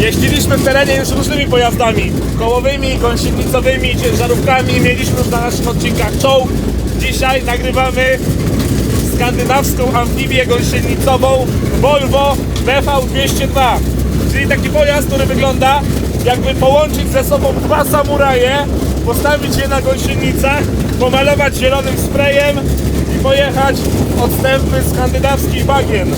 Jeździliśmy w terenie już różnymi pojazdami kołowymi, gąsienicowymi, ciężarówkami. Mieliśmy już na naszych odcinkach czołg. Dzisiaj nagrywamy skandynawską amfibię gąsienicową Volvo BV202. Czyli taki pojazd, który wygląda jakby połączyć ze sobą dwa samuraje, postawić je na gąsienicach, pomalować zielonym sprayem i pojechać odstępy skandynawskich bagien.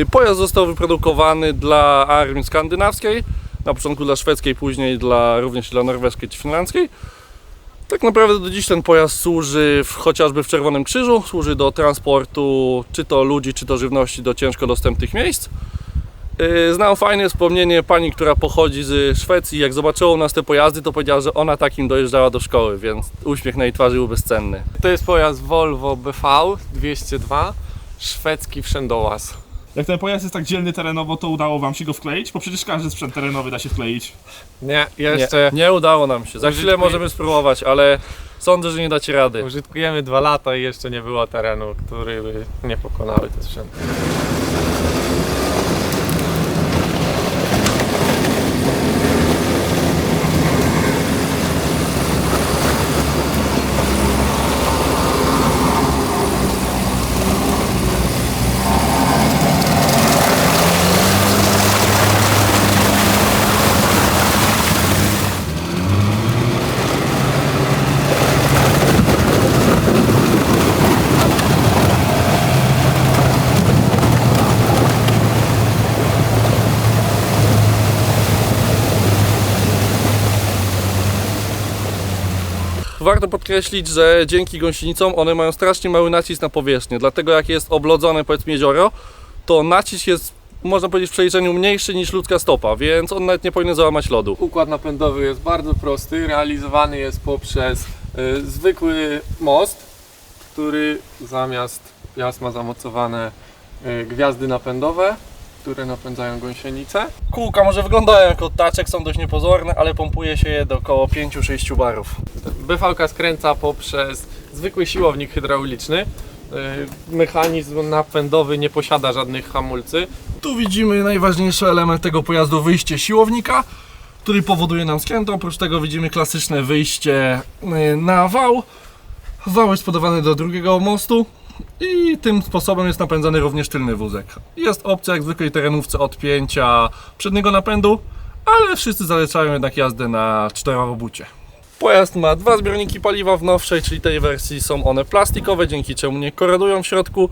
Y, Pojazd został wyprodukowany dla armii skandynawskiej, na początku dla szwedzkiej, później dla, również dla norweskiej czy finlandzkiej. Tak naprawdę do dziś ten pojazd służy w, chociażby w Czerwonym Krzyżu, służy do transportu czy to ludzi, czy to żywności do ciężko dostępnych miejsc. Y, Znam fajne wspomnienie pani, która pochodzi z Szwecji. Jak zobaczyła u nas te pojazdy, to powiedziała, że ona takim dojeżdżała do szkoły, więc uśmiech na jej twarzy był bezcenny. To jest pojazd Volvo BV 202, szwedzki wszędołaz. Jak ten pojazd jest tak dzielny terenowo, to udało wam się go wkleić? Bo przecież każdy sprzęt terenowy da się wkleić. Nie, jeszcze Nie, nie udało nam się. Za chwilę możemy spróbować, ale sądzę, że nie dacie rady. użytkujemy dwa lata i jeszcze nie było terenu, który by nie pokonały te sprzęty. Warto podkreślić, że dzięki gąsienicom one mają strasznie mały nacisk na powierzchnię. Dlatego jak jest oblodzone powiedzmy jezioro, to nacisk jest można powiedzieć w przeliczeniu mniejszy niż ludzka stopa, więc on nawet nie powinien załamać lodu. Układ napędowy jest bardzo prosty, realizowany jest poprzez y, zwykły most, który zamiast piast ma zamocowane y, gwiazdy napędowe, które napędzają gąsienicę. Kółka może wyglądają jak od taczek, są dość niepozorne, ale pompuje się je do około 5-6 barów. BVK skręca poprzez zwykły siłownik hydrauliczny. Y, Mechanizm napędowy nie posiada żadnych hamulcy. Tu widzimy najważniejszy element tego pojazdu, wyjście siłownika, który powoduje nam skręt. Oprócz tego widzimy klasyczne wyjście y, na wał. Wał jest podawany do drugiego mostu i tym sposobem jest napędzany również tylny wózek. Jest opcja jak w zwykłej terenówce odpięcia przedniego napędu, ale wszyscy zalecają jednak jazdę na czterorobucie. Pojazd ma dwa zbiorniki paliwa w nowszej, czyli tej wersji są one plastikowe, dzięki czemu nie korodują w środku.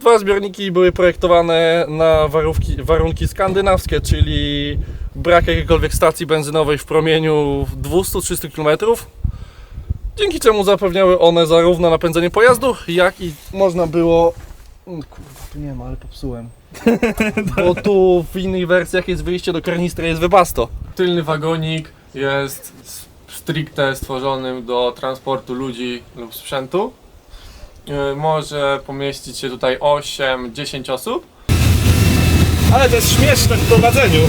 Dwa zbiorniki były projektowane na warunki, warunki skandynawskie, czyli brak jakiejkolwiek stacji benzynowej w promieniu 200-300 km. Dzięki czemu zapewniały one zarówno napędzenie pojazdu, jak i można było. Mm, Kurwa, tu nie ma, ale popsułem. Bo tu w innych wersjach jest wyjście do karnistry, jest wybasto. Tylny wagonik jest stricte stworzonym do transportu ludzi lub sprzętu. Y, Może pomieścić się tutaj 8-10 osób. Ale to jest śmieszne w prowadzeniu,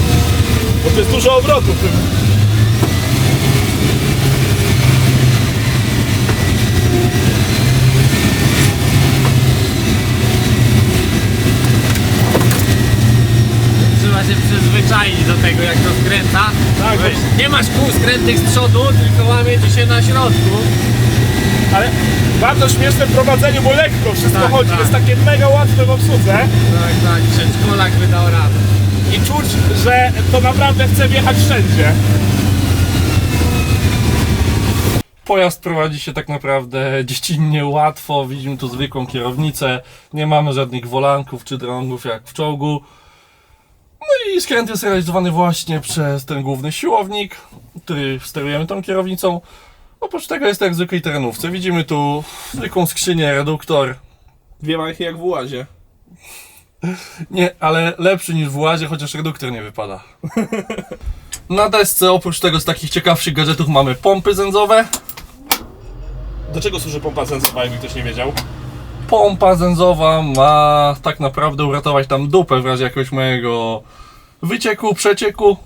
bo to jest dużo obrotów. Trzeba się przyzwyczaić do tego, jak to skręca. Tak, Wiesz, nie masz kół skrętnych z przodu, tylko łamie ci się na środku. ale bardzo śmieszne w prowadzeniu, bo lekko wszystko Tak, chodzi. tak. Jest takie mega łatwe w obsłudze. Tak, tak, przedszkolak wydał radę. i czuć, że to naprawdę chce wjechać wszędzie. Pojazd prowadzi się tak naprawdę dziecinnie łatwo. Widzimy tu zwykłą kierownicę. Nie mamy żadnych wolanków czy drągów jak w czołgu. No i skręt jest realizowany właśnie przez ten główny siłownik, który sterujemy tą kierownicą. Oprócz tego jest jak w zwykłej terenówce. Widzimy tu zwykłą skrzynię, reduktor. Dwie machy jak w łazie. Nie, ale lepszy niż w łazie, chociaż reduktor nie wypada. Na desce oprócz tego z takich ciekawszych gadżetów mamy pompy zęzowe. Do czego służy pompa sensowa, jakby ktoś nie wiedział? Pompa zęzowa ma tak naprawdę uratować tam dupę w razie jakiegoś mojego wycieku, przecieku.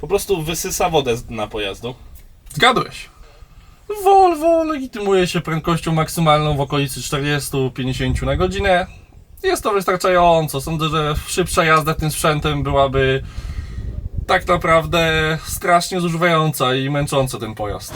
Po prostu wysysa wodę z dna pojazdu. Zgadłeś. Volvo legitymuje się prędkością maksymalną w okolicy 40-50 na godzinę. Jest to wystarczająco. Sądzę, że szybsza jazda tym sprzętem byłaby tak naprawdę strasznie zużywająca i męcząca ten pojazd.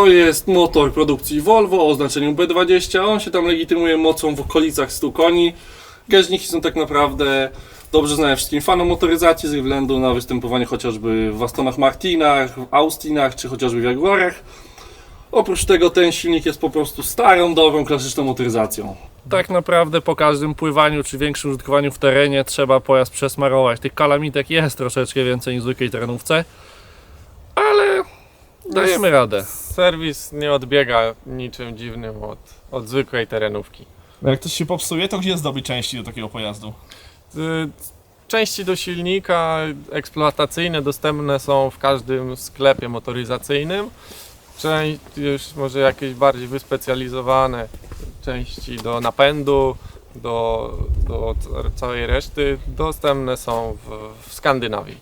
To jest motor produkcji Volvo o oznaczeniu B20. On się tam legitymuje mocą w okolicach 100 koni. Gaźniki są tak naprawdę dobrze znane wszystkim fanom motoryzacji ze względu na występowanie chociażby w Astonach Martinach, w Austinach czy chociażby w Jaguarach. Oprócz tego ten silnik jest po prostu starą, dobrą, klasyczną motoryzacją. Tak naprawdę po każdym pływaniu czy większym użytkowaniu w terenie trzeba pojazd przesmarować. Tych kalamitek jest troszeczkę więcej niż w zwykłej terenówce, ale dajemy radę. Serwis nie odbiega niczym dziwnym od, od zwykłej terenówki. Jak ktoś się popsuje, to gdzie zdobyć części do takiego pojazdu? Y, Części do silnika eksploatacyjne dostępne są w każdym sklepie motoryzacyjnym. Część już może jakieś bardziej wyspecjalizowane części do napędu, do, do ca- całej reszty dostępne są w, w Skandynawii.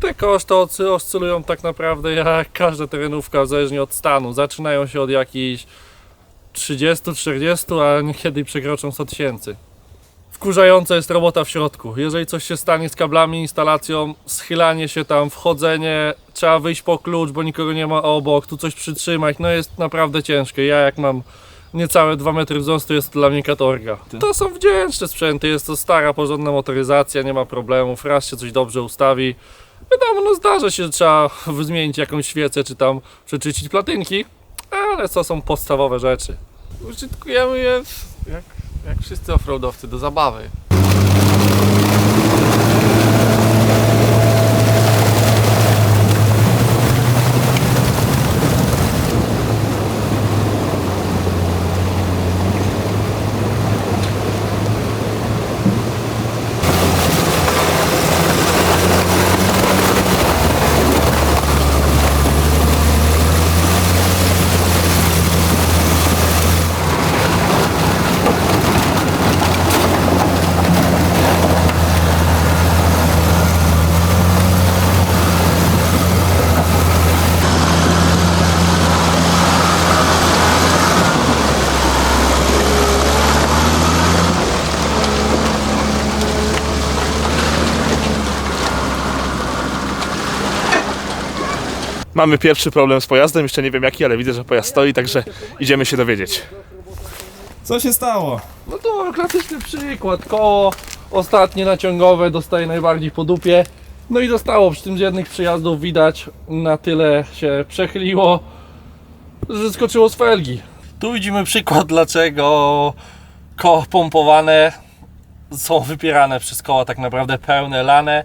Te koszty oscy- oscylują tak naprawdę jak każda terenówka, zależnie od stanu. Zaczynają się od jakichś 30-40, a niekiedy przekroczą 100 tysięcy. Wkurzająca jest robota w środku. Jeżeli coś się stanie z kablami, instalacją, schylanie się tam, wchodzenie, trzeba wyjść po klucz, bo nikogo nie ma obok, tu coś przytrzymać, no jest naprawdę ciężkie. Ja jak mam niecałe 2 metry wzrostu, jest to dla mnie katorga. To są wdzięczne sprzęty, jest to stara, porządna motoryzacja, nie ma problemów, raz się coś dobrze ustawi. Wiadomo, no zdarza się, że trzeba zmienić jakąś świecę, czy tam przeczyścić platynki, ale to są podstawowe rzeczy. Użytkujemy je jak, jak wszyscy offroadowcy do zabawy. Mamy pierwszy problem z pojazdem, jeszcze nie wiem jaki, ale widzę, że pojazd stoi, także idziemy się dowiedzieć. Co się stało? No to klasyczny przykład. Koło ostatnie naciągowe dostaje najbardziej po dupie. No i zostało przy tym z jednych przyjazdów widać na tyle się przechyliło, że skoczyło z felgi. Tu widzimy przykład dlaczego koła pompowane są wypierane przez koła tak naprawdę pełne, lane.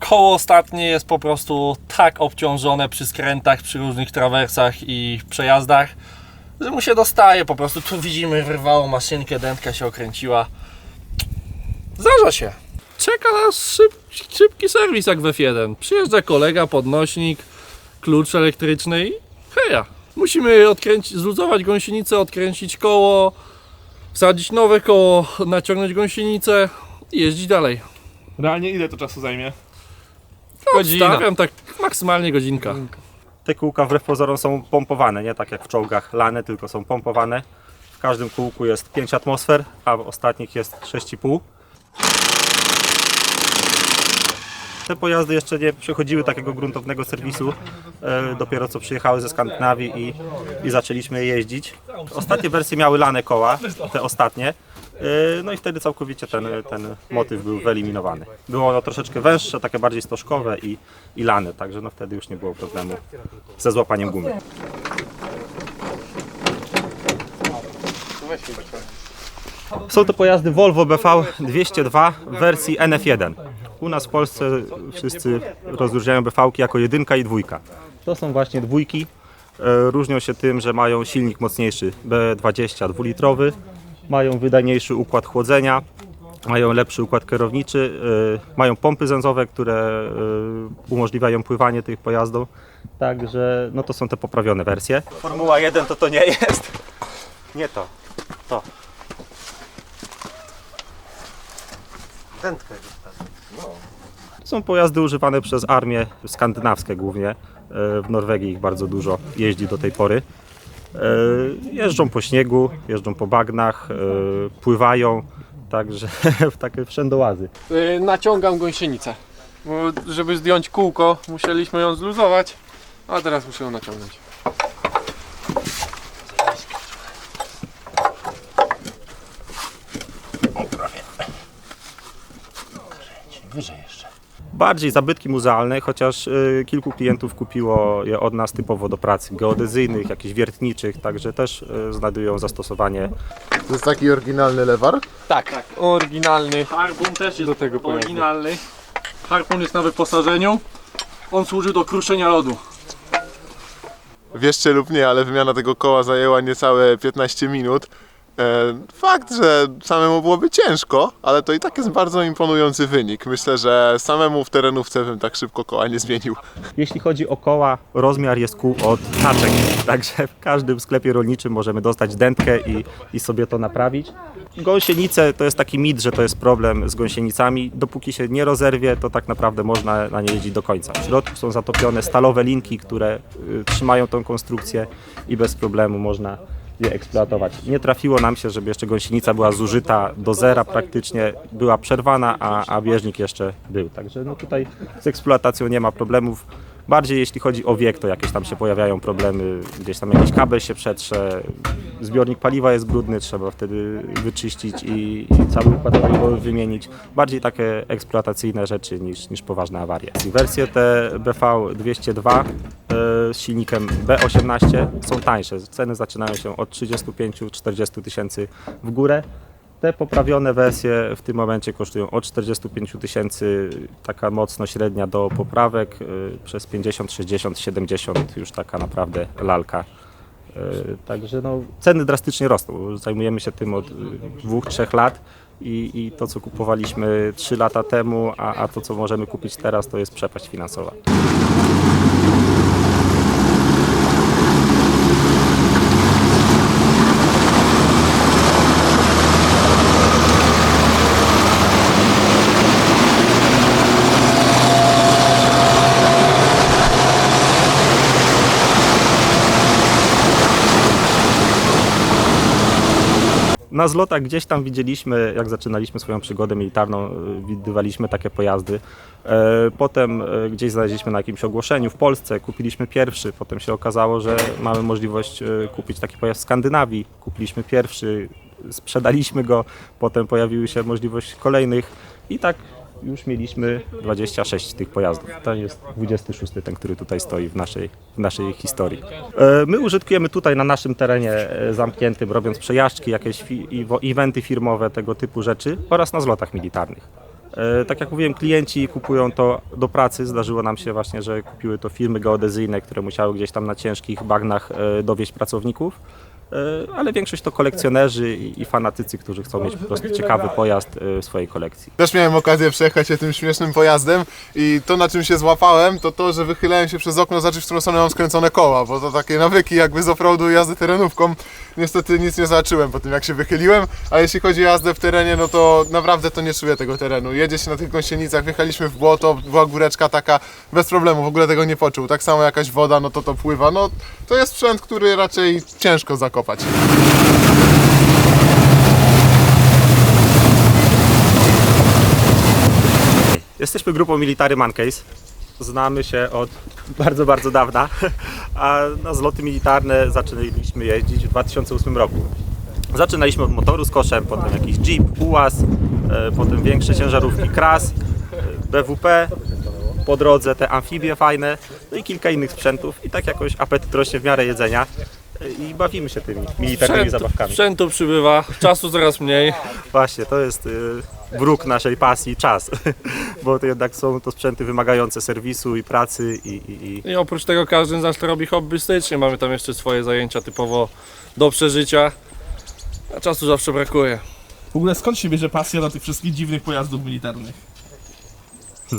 Koło ostatnie jest po prostu tak obciążone przy skrętach, przy różnych trawersach i przejazdach, że mu się dostaje po prostu. Tu widzimy, wyrwało maszynkę, dętka się okręciła. Zdarza się. Czeka nas szyb, szybki serwis jak w F1. Przyjeżdża kolega, podnośnik, klucz elektryczny i heja. Musimy odkręcić, zluzować gąsienicę, odkręcić koło, wsadzić nowe koło, naciągnąć gąsienicę i jeździć dalej. Realnie ile to czasu zajmie? Godzina. Stawiam tak maksymalnie godzinka. Te kółka wbrew pozorom są pompowane, nie tak jak w czołgach lane, tylko są pompowane. W każdym kółku jest 5 atmosfer, a w ostatnich jest 6,5. Te pojazdy jeszcze nie przechodziły takiego gruntownego serwisu, e, dopiero co przyjechały ze Skandynawii i, i zaczęliśmy je jeździć. Ostatnie wersje miały lane koła, te ostatnie, no i wtedy całkowicie ten, ten motyw był wyeliminowany. Było ono troszeczkę węższe, takie bardziej stożkowe i, i lane, także no wtedy już nie było problemu ze złapaniem gumy. Są to pojazdy Volvo BV 202 w wersji NF1. U nas w Polsce wszyscy rozróżniają BV-ki jako jedynka i dwójka. To są właśnie dwójki. E, Różnią się tym, że mają silnik mocniejszy B20 dwulitrowy, mają wydajniejszy układ chłodzenia, mają lepszy układ kierowniczy, e, mają pompy zęzowe, które e, umożliwiają pływanie tych pojazdów. Także no to są te poprawione wersje. Formuła 1 to to nie jest. Nie to. To. Są pojazdy używane przez armię skandynawskie głównie. E, W Norwegii ich bardzo dużo jeździ do tej pory. E, Jeżdżą po śniegu, jeżdżą po bagnach, e, pływają, także takie wszędołazy. Y, naciągam gąsienicę. Bo żeby zdjąć kółko, musieliśmy ją zluzować, a teraz muszę ją naciągnąć. Bardziej zabytki muzealne, chociaż e, kilku klientów kupiło je od nas typowo do prac geodezyjnych, jakichś wiertniczych, także też e, znajdują zastosowanie To jest taki oryginalny lewar. Tak, oryginalny. Harpun też Do tego oryginalny. Harpun jest na wyposażeniu. On służył do kruszenia lodu. Wierzcie lub nie, ale wymiana tego koła zajęła niecałe 15 minut. E, Fakt, że samemu byłoby ciężko, ale to i tak jest bardzo imponujący wynik. Myślę, że samemu w terenówce bym tak szybko koła nie zmienił. Jeśli chodzi o koła, rozmiar jest kół od taczek, także w każdym sklepie rolniczym możemy dostać dętkę i, i sobie to naprawić. Gąsienice to jest taki mit, że to jest problem z gąsienicami. Dopóki się nie rozerwie, to tak naprawdę można na nie jeździć do końca. W środku są zatopione stalowe linki, które y, trzymają tą konstrukcję i bez problemu można je eksploatować. Nie trafiło nam się, żeby jeszcze gąsienica była zużyta do zera praktycznie, była przerwana, a, a bieżnik jeszcze był. Także no tutaj z eksploatacją nie ma problemów. Bardziej jeśli chodzi o wiek, to jakieś tam się pojawiają problemy, gdzieś tam jakiś kabel się przetrze, zbiornik paliwa jest brudny, trzeba wtedy wyczyścić i, i cały układ paliwowy wymienić. Bardziej takie eksploatacyjne rzeczy niż, niż poważne awarie. Wersje te BV 202 e, z silnikiem B18 są tańsze. Ceny zaczynają się od 35-40 tysięcy w górę. Te poprawione wersje w tym momencie kosztują od 45 tysięcy, taka mocno średnia do poprawek, y, przez 50, 60, 70 już taka naprawdę lalka. Y, Także no, ceny drastycznie rosną. Zajmujemy się tym od 2-3 lat i, i to co kupowaliśmy 3 lata temu, a, a to co możemy kupić teraz to jest przepaść finansowa. Na zlotach gdzieś tam widzieliśmy, jak zaczynaliśmy swoją przygodę militarną, y, widywaliśmy takie pojazdy. E, Potem e, gdzieś znaleźliśmy na jakimś ogłoszeniu w Polsce, kupiliśmy pierwszy. Potem się okazało, że mamy możliwość e, kupić taki pojazd w Skandynawii. Kupiliśmy pierwszy, sprzedaliśmy go, potem pojawiły się możliwość kolejnych i tak już mieliśmy 26 tych pojazdów. To jest 26 ten, który tutaj stoi w naszej, w naszej historii. E, My użytkujemy tutaj na naszym terenie e, zamkniętym, robiąc przejażdżki, jakieś eventy firmowe, tego typu rzeczy oraz na zlotach militarnych. E, Tak jak mówiłem, klienci kupują to do pracy. Zdarzyło nam się właśnie, że kupiły to firmy geodezyjne, które musiały gdzieś tam na ciężkich bagnach dowieść pracowników. E, ale większość to kolekcjonerzy i, i fanatycy, którzy chcą mieć po prostu ciekawy pojazd e, w swojej kolekcji. Też miałem okazję przejechać się tym śmiesznym pojazdem i to na czym się złapałem to to, że wychylałem się przez okno zacząć w którą stronę mam skręcone koła, bo to takie nawyki jakby z offroadu jazdy terenówką. Niestety nic nie zobaczyłem po tym jak się wychyliłem, a jeśli chodzi o jazdę w terenie, no to naprawdę to nie czuję tego terenu. Jedzie się na tych gąsienicach, wjechaliśmy w błoto, była góreczka taka bez problemu, w ogóle tego nie poczuł. Tak samo jakaś woda, no to to pływa. No to jest sprzęt, który raczej ciężko zakopać. Jesteśmy grupą Military Monkeys. Znamy się od bardzo, bardzo dawna, a na zloty militarne zaczynaliśmy jeździć w 2008 roku. Zaczynaliśmy od motoru z koszem, potem jakiś Jeep, UAZ, e, potem większe ciężarówki KRAS, e, BWP, po drodze te amfibie fajne, no i kilka innych sprzętów i tak jakoś apetyt rośnie w miarę jedzenia i bawimy się tymi militarnymi zabawkami. sprzętu przybywa, czasu coraz mniej. Właśnie, to jest y, wróg naszej pasji, czas, bo to jednak są to sprzęty wymagające serwisu i pracy i, i, i I oprócz tego każdy z nas to robi hobbystycznie. Mamy tam jeszcze swoje zajęcia typowo do przeżycia. A czasu zawsze brakuje. W ogóle skąd się bierze pasja do tych wszystkich dziwnych pojazdów militarnych?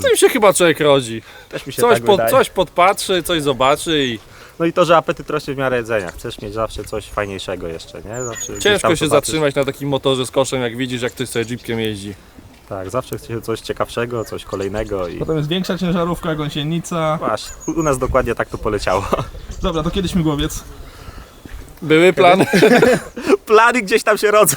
Tym się chyba człowiek rodzi. też mi się Coś, tak pod, wydaje. coś podpatrzy, coś zobaczy i No i to, że apetyt rośnie w miarę jedzenia. Chcesz mieć zawsze coś fajniejszego jeszcze, nie? Zawsze gdzieś ciężko się zobaczysz- zatrzymać na takim motorze z koszem, jak widzisz, jak ktoś sobie jeepkiem jeździ. Tak, zawsze chce się coś ciekawszego, coś kolejnego i Potem jest większa ciężarówka, gąsienica. właśnie, u u nas dokładnie tak to poleciało. Dobra, to kiedyś śmigłowiec. Były plany. Plany gdzieś tam się rodzą.